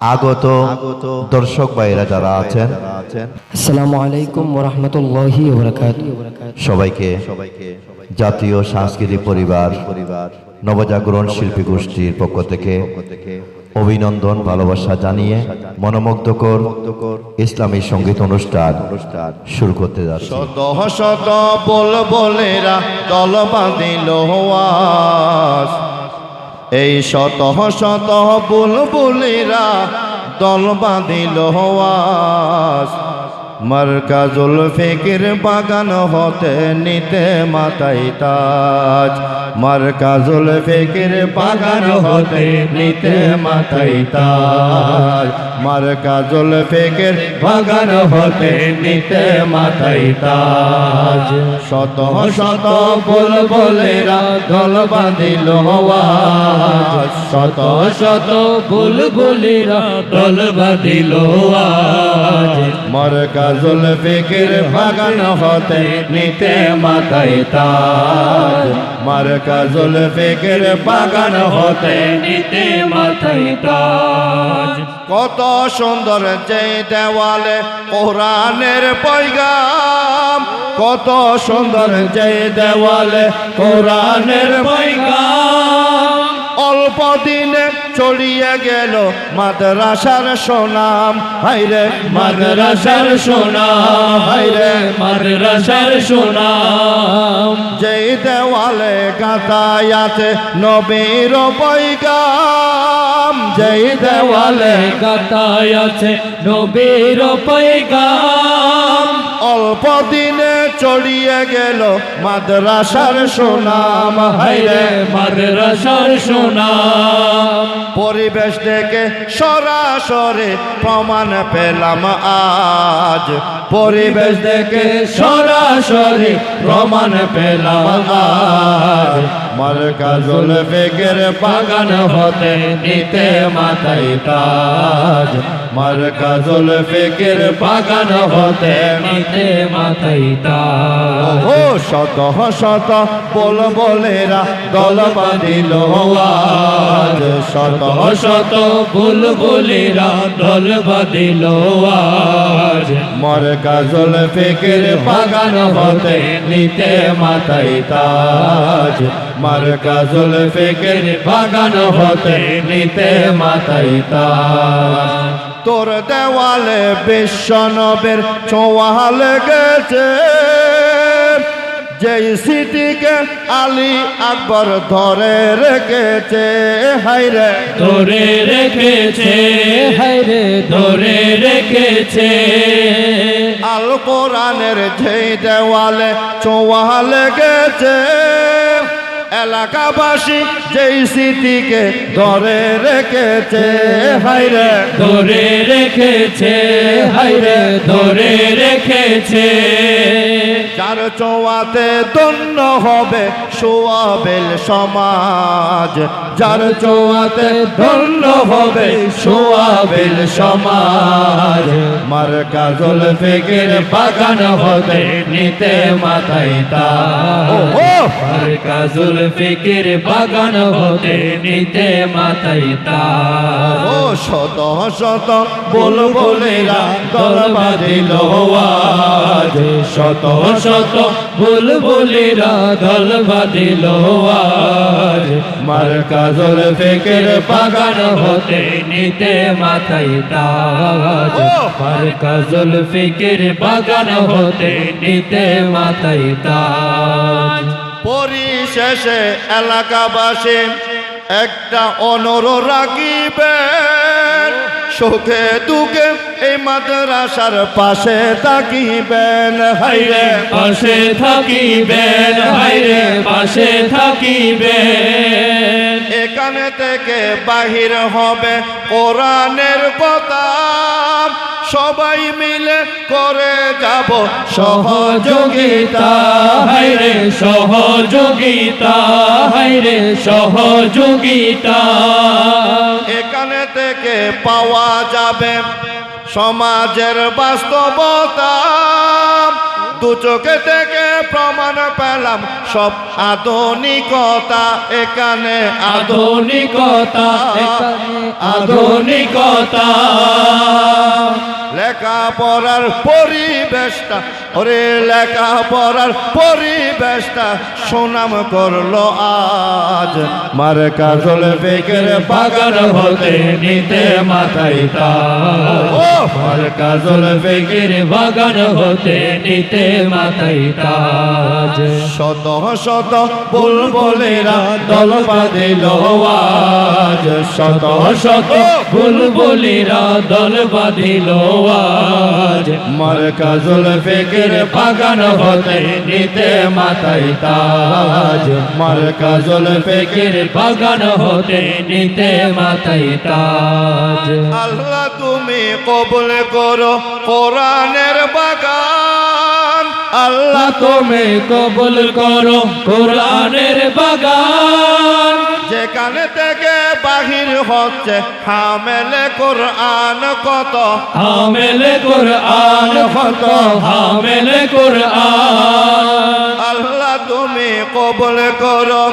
আগত দর্শক ভাইরা যারা আছেন আসসালামু আলাইকুম সবাইকে জাতীয় সাংস্কৃতিক পরিবার নবজাগরণ শিল্পী গোষ্ঠীর পক্ষ থেকে অভিনন্দন ভালোবাসা জানিয়ে মনোমুগ্ধকর ইসলামী সংগীত অনুষ্ঠান শুরু করতে যাচ্ছি। শত শত বল বলেরা দল বাঁধিল আজ এই শত শত বুল বুলেরা দল বাঁধিল হওয়াস মার্কাজুল ফিকির বাগান হতে নিতে মাতাই তাজ। মার্কাজুল ফিকির বাগান হতে নিতে মাতাই তাজ মার্কাজুল ফিকির বাগান হতে নিতে মাতাই তাজ শত শত বল বলেরা দল বাঁধিল শত শত বুল বুলিরা দল বাঁধিল মার্কাজুল ফিকির বাগান হতে নিতে মাতাই তাজ মার্কাজুল ফিকির বাগান হতে নিতে মাথায় তাজ কত সুন্দর যে দেওয়ালে কোরআনের পৈগাম কত সুন্দর যে দেওয়ালে কোরআনের পৈগাম অল্প দিনে চলিয়ে গেল মাদ্রাসার সোনাম। হাইরে মাদ্রাসার সোনা হাইরে মাদ্রাসার সোনাম। যেই দেওয়ালে গাতায় আছে নবীর পৈগাম। যেই দেওয়ালে গাতায় আছে নবীর পৈগাম। অল্প দিনে চলিয়ে গেল মাদ্রাসার সোনাম। হাইরে মাদ্রাসার সোনাম। পরিবেশ থেকে সরাসরি প্রমাণ পেলাম আজ। পরিবেশ দেখে সরাসরি প্রমাণ পেলাম আজ মার্কাজুল বেগের বাগান হতে নিতে মাথায় তাজ। মার্কাজুল বেগের বাগান হতে নিতে মাথায় তাজ। ও শত শত বল বলেরা দল বাঁধিল আজ। শত শত বুল বুলিরা দল বাঁধিল আজ। মর কাজল ফেকের বাগান হতে নিতে মাথায় তাজ। মার কাজল ফেকের বাগান হতে নিতে মাথায় তাজ। তোর দেওয়ালে বিশ্বনবের ছোঁয়া গেছে যেই সিটিকে আলী আকবর ধরে রেখেছে হাইরে ধরে রেখেছে হায়রে ধরে রেখেছে। কোরআনের যেই দেওয়ালে চোয়া লেগেছে এলাকাবাসী যেই স্মৃতিকে ধরে রেখেছে হাইরে ধরে রেখেছে হাইরে ধরে রেখেছে। যার চোয়াতে দন্য হবে সোয়াবেল সমাজ। যার চোয়াতে ধন্য হবে সোয়াবেল সমাজ। মার কাজল ফেকের বাগান হতে নিতে মাথায় তা। কাজল ফিকির বাগান হতে নিতে মাথায় তার ও শত শত বল বলেরা দল আজ শত শত বুল বুলিরা দল বাঁধিল আজ মার কাজল ফেকের বাগান হতে নিতে মাথায় তাজ। আর কাজল ফিকির বাগান হতে নিতে মাথায় তাজ। পরিশেষে এলাকাবাসী একটা অনর রাখিবেন সুখে দুঃখে এই মাদ্রাসার পাশে থাকিবেন হাইরে। পাশে থাকিবেন হাইরে। পাশে থাকিবেন। এখানে থেকে বাহির হবে কোরআনের কথা। সবাই মিলে করে যাব সহযোগিতা। হাইরে সহযোগিতা হাইরে সহযোগিতা। এখানে থেকে পাওয়া যাবে সমাজের বাস্তবতা। দু চোখে থেকে প্রমাণ পেলাম সব আধুনিকতা এখানে আধুনিকতা এখানে আধুনিকতা লেখাপড়ার পরিবেশটা ওরে লেখাপড়ার পরিবেশটা সুনাম করল আজ। মার কাজল বেগের বাগান হতে নিতে মাথায় ও! আর কাজল বেগের বাগান হতে নিতে মাথায় তাজ। শত শত বুলবুলেরা দল বাঁধিল আজ শত শত বুলবুলিরা দল বাঁধিল আজ মার কাজল বেগের বাগান হতে নিতে মাথায় তাজ। মার কাজল বেগের বাগান হতে নিতে মাথায় তাজ। আল্লাহ তুমি কবুল করো কোরআনের বাগান। আল্লাহ আল্লাহ তুমি কবুল করো কোরআনের বাগান। যেখানে থেকে বাহির হচ্ছে হামেলে কোরআন কত? হামেলে কোরআন কত? হামেলে কোরআন। আল্লাহ তুমি কবুল করো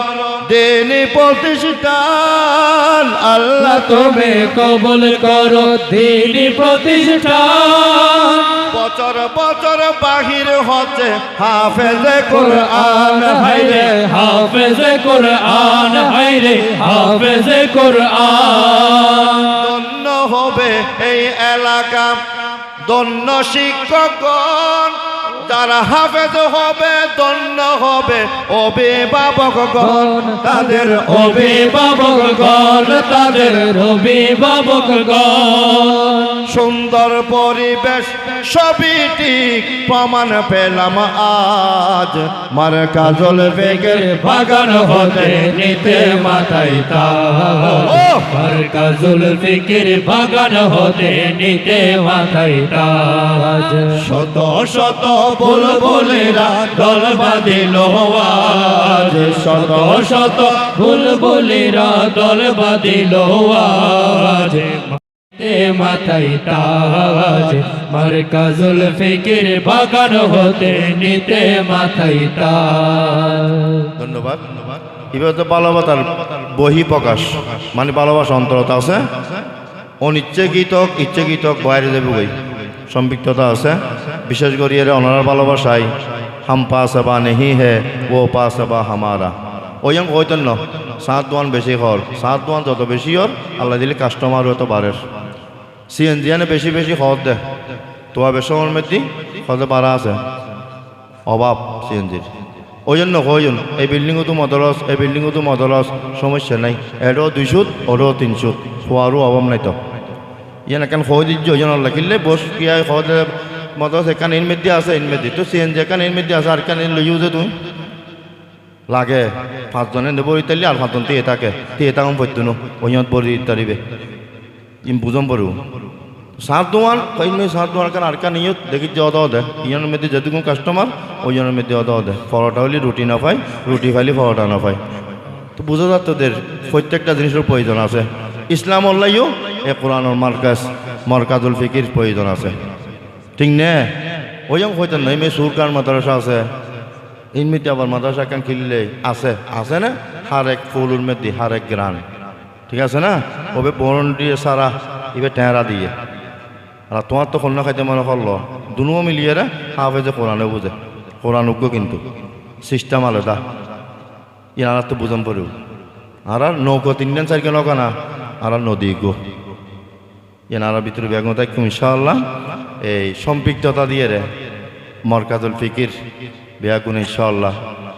দিনী প্রতিষ্ঠান। আল্লাহ আল্লাহ তুমি কবুল করো দিনী প্রতিষ্ঠান। বছর বছর বাহির হচ্ছে। হাফেজে কোরআন হাইরে হাফেজে কোরআন হাইরে হাফেজে কোরআন। ধন্য হবে এই এলাকা। ধন্য শিক্ষকগণ যারা হাফেজ হবে ধন্য হবে অভিভাবকগণ। তাদের অভিভাবকগণ তাদের অভিভাবকগণ। সুন্দর পরিবেশ সবই ঠিক প্রমাণ পেলাম আজ। মার কাজল বেগের বাগান হতে নিতে মাথায় তাজ কাজুল ফিকির বাগান হতে নিতে মাথায় তাজ শত শত বুলবুলেরা দল বাঁধিল আজ। শত শত বুলবুলিরা দল বাঁধিল আজ। মাথায় তাজ ধন্যবাদ। তো বহি প্রকাশ মানে ভালোবাসা অন্তরতা আছে। অনিচ্ছাকৃতক, ইচ্ছাকৃতক বাইরে যাবে সম্পৃক্ততা আছে। বিশেষ করে এর অনার ভালোবাসায়, হাম পাস বা নেহি হে, ও পাস বা হামারা। ওইং ওইতন ন সাত দোয়ান বেশি হর, সাত দোয়ান যত বেশি হর, আল্লাহ দিলে কাস্টমার হতো বাড়ের সিএনজিয়ানে বেশি বেশি হদ দে। তোয়া বেসমের মধ্যে হদে বাড়া আছে। অভাব সিএনজির। ওই জন্য কয়জন এই বিল্ডিংও তো মদরস এই বিল্ডিংও তো মদরস সমস্যা নাই। এটাও দুই সুদ ওটাও তিন সুদ খোয়ারও অভাব নাই তো। ইয়ান এখান খোয়া দিচ্ছ? ওই জন্য লাগিলে বস, কি হয় দে মদরস এখান ইন মেদি আছে ইন মেদি তো সিএনজি এখান ইন মেদি আছে, আর ইন লইও যে তুমি। লাগে। পাঁচজনে নেব ইতালি আর পাঁচজন তে থাকে। তে তাকম পড়তো নো ওইনত বড়ি ইতারিবে ইম বুঝম পড়ু সাত দোয়ান কইনে সাত দোয়ান কারণ আর কান ইয়ত, দেখি যে অদ দে ইয়ানোর মধ্যে যেটুকু কাস্টমার ওই জনের মধ্যে অদ দে পরোটা হলে রুটি না পাই রুটি খাইলে পরোটা না পাই তো বুঝা যাচ্ছে তোদের প্রত্যেকটা জিনিসের প্রয়োজন আছে। ইসলাম অল্লাইও এ কোরআনের মার্কাজ, মরকাজুল ফিকির প্রয়োজন আছে। ঠিক নে? ওই জন্য হইতেন নাই মে সুরকার মাদ্রাসা আছে? ইনমিতে আবার মাদ্রাসা কান কিনলে আছে। আছে না? হার এক ফুলুর মধ্যে হার এক গ্রান। ঠিক আছে না? ওবে বরণ দিয়ে সারা এবার টেঁরা দিয়ে। আর তোমার তো খন্না খাইতে মনে করল, দুনুও মিলিয়ে রে হাফেজে কোরআনে বুঝে। কোরআন উগ্য কিন্তু, সিস্টেম আলাদা। ইয়ার তো বুঝাম পড়েও। আর আর নৌকো তিনজন, চারকে নৌকা না, আর আর নদী গো। ইয়ার ভিতরে বেগম থাকুম ইনশাআল্লাহ। এই সম্পৃক্ততা দিয়ে রে, মরকাজুল ফিকির বেয়াগুন ইনশাআল্লাহ।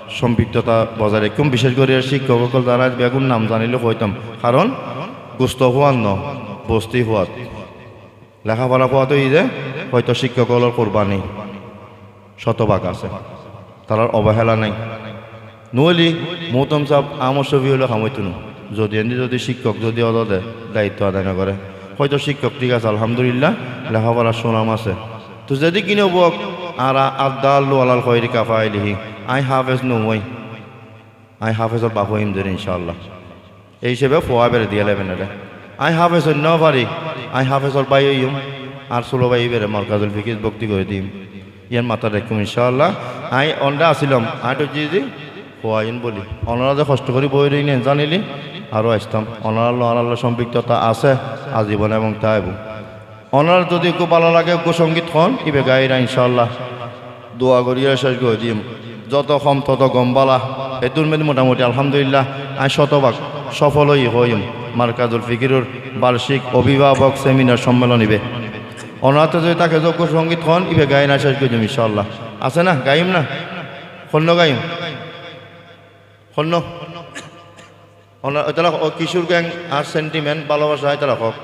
সম্পৃক্ততা বজায় রাখুম বিশেষ করে শিক্ষকসকল যারা বেগুন নাম জানিলে হইতাম। কারণ গুস্ত হওয়ার ন, বস্তি হওয়াত লেখাপড়া হওয়াতো ই যে হয়তো শিক্ষকসকলের কোরবানি। শতভাগ আছে। তার অবহেলা নাই। নইলি মৌতম সাহ আমার ছবি হলে নো যদি এনে যদি শিক্ষক যদি অদ দায়িত্ব আদায় করে হয়তো শিক্ষক ঠিক আছে, আলহামদুলিল্লাহ, লেখাপড়া সুনাম আছে। তো যদি কিনে বক, আর আদাল্লু আলাল খয়রি কাফাইলিহি। আই হাফেজ নই আই হাফেজর বাপ হইম দের ইনশাআল্লাহ এই হিসেবে ফোয়া বেড়ে দিয়ে লেবেন রে আই হাফেজ ন পারি আই হাফেজর বাই হইম আর ষোলো বাই বেড়ে মরকাজুল ফিকির ভক্তি করে দিম ইয়ার মাথা রাখুম ইনশাআল্লাহ আই অন্ডা আসিলাম আই তো জি জি হোয়াইন বলি অনারা যে কষ্ট করে বই রই নেন জানিলি আরও আসতাম অনার অনার সম্পৃক্ততা আছে আজীবন এবং তাই অনার যদি খুব ভালো লাগে সংগীত হন ইবে গাইরা ইনশাল্লাহ দোয়া করিয়া শেষ করে দিম যত কম, তত গম বালা। এতুর মেদি মোটামুটি, আলহামদুলিল্লাহ আই শতভাগ সফলই হইম। মার্কাজুল ফিকিরুর বার্ষিক অভিভাবক সেমিনার সম্মেলন ইবে। অনাথে যদি তাকে যোগ্য সংগীত হন, ইবে গাই না শেষ করে দিম ইনশাআল্লাহ। আছে না? গাইম না? খন্য গাইম? খন্য কিশোর গ্যাং আর সেন্টিমেন্ট ভালোবাসা হয় তারা হোক